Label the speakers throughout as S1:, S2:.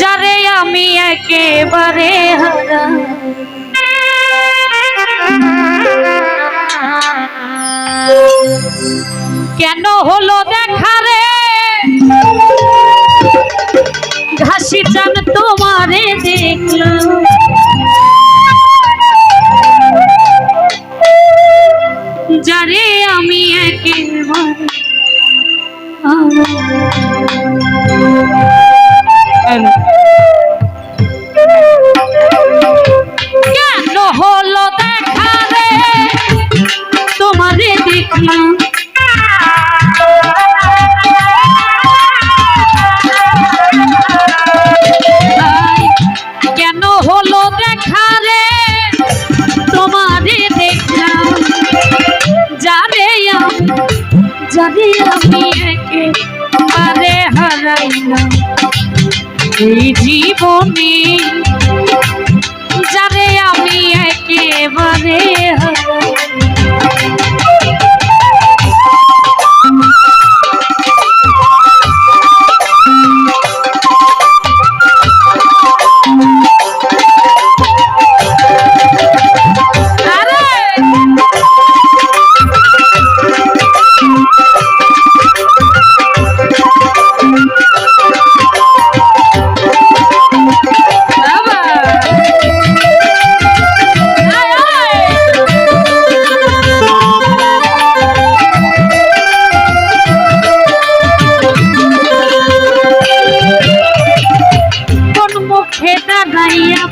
S1: যারে আমি একেবারে হারা। কেন হলো দেখা রে? ঘাসি চান তোমারে দেখলাম।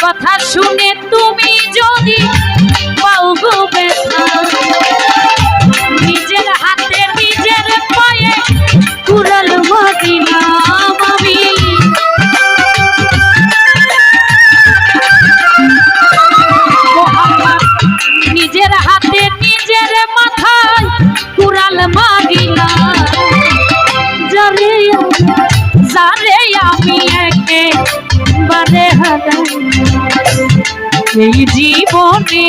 S1: কথা শুনে তুমি যদি পাও গো এই জীবনে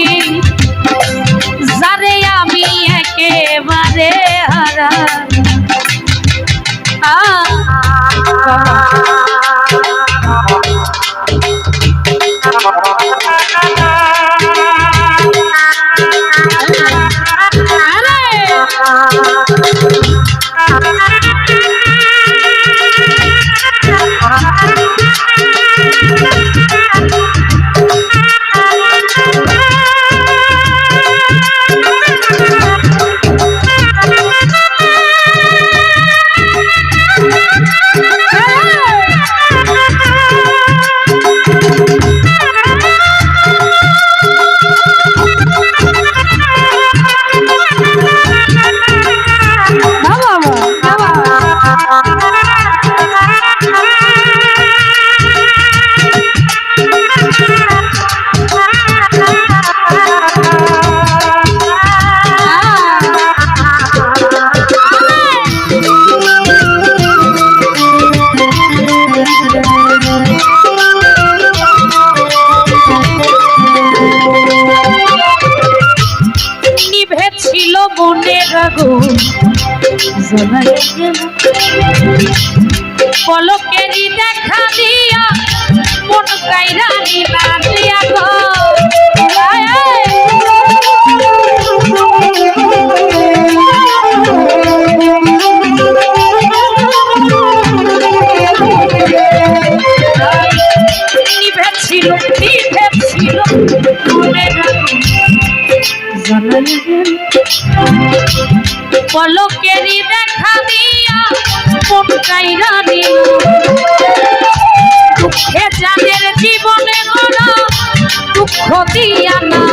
S1: আগুন জ্বলাই গেল পলকেরই দেখা দিয়া, মন কাইরা নিলা দিয়া গো। ছিল ছিল জ্বলাই গেল পলকেরই দেখা দিয়া মন কাইরা দিল। দুঃখে যাদের জীবনে গড়া দুঃখ দিয়া না।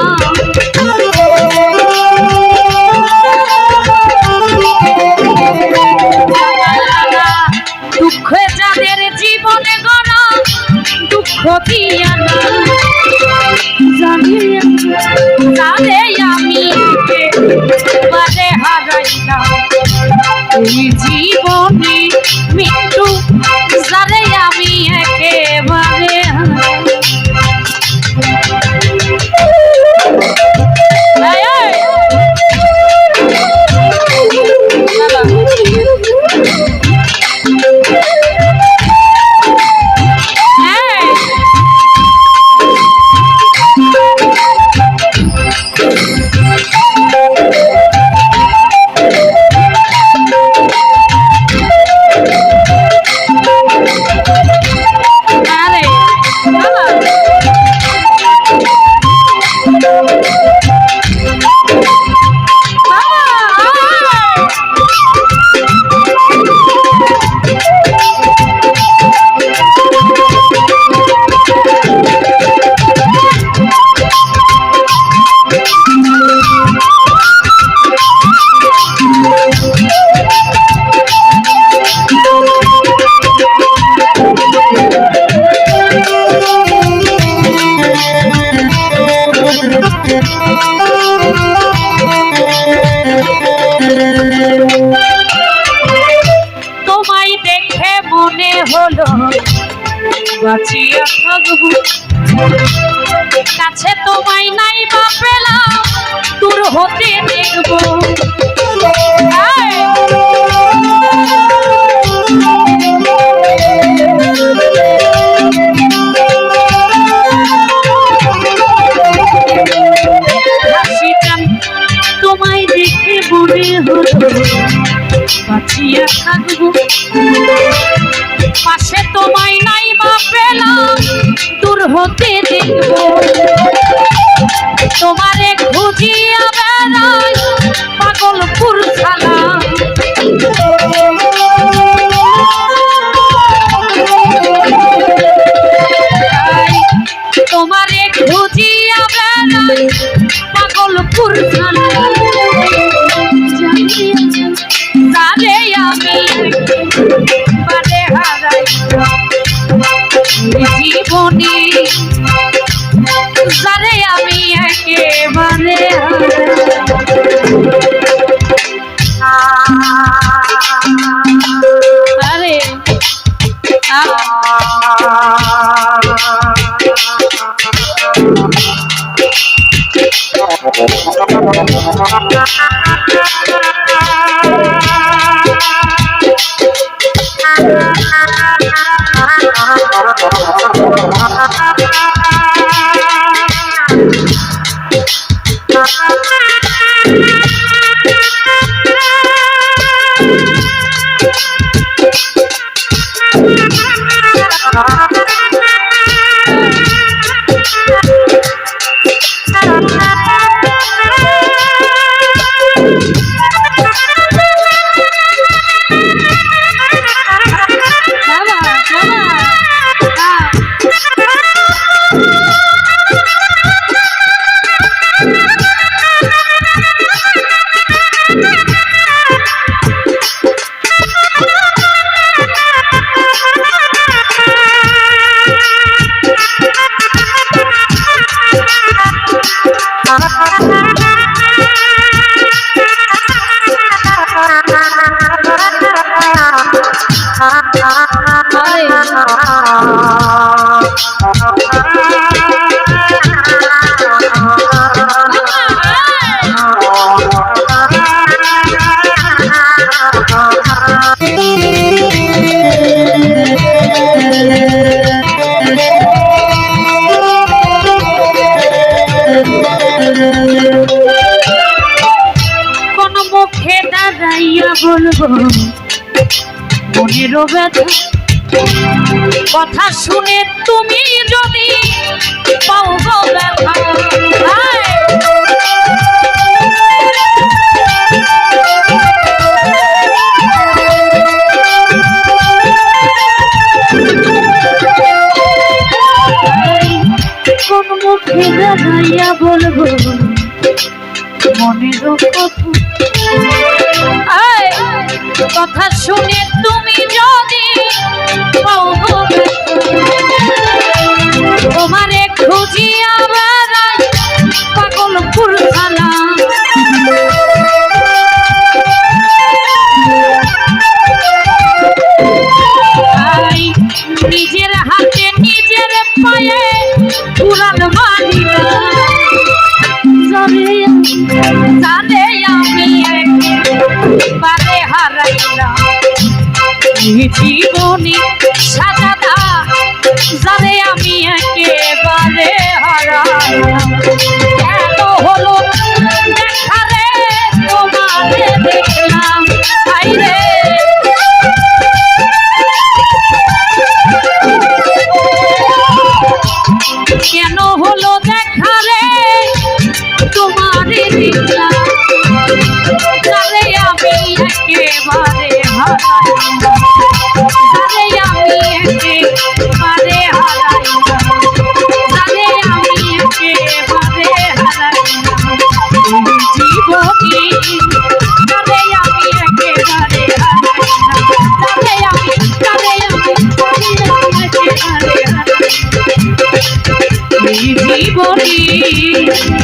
S1: দুঃখে যাদের জীবনে গড়া জানি, জানে আমি এই জীবনে মনে হলো। বাঁচিয়া থাকব। কাছে তোমায় নাই বা পেলাম দূর হতে দেখব। তোমায় দেখে মনে হলো। বাঁচিয়া থাকব। পাশে তোমায় নাই বা পেলাম। দূর হতে দেখব। তোমারে জানে আমি একেবারে। আরে বাবা Ha ha ha! দাঁড়াইয়া বলব। মনের ব্যথা। কথা শুনে তুমি যদি পাও ব্যথা। কোন মুখে দাঁড়াইয়া বলব মনের কথা। কথা শুনে তুমি যদি জীবনে সাজাদা জানে আমি একেবারে হারাইলাম কেন হলো দেখা রে, তোমারে দেখলাম, হাই রে। কেন হলো দেখা রে, তোমারে দেখলাম। তারে আমি একেবারে হারাইলাম এই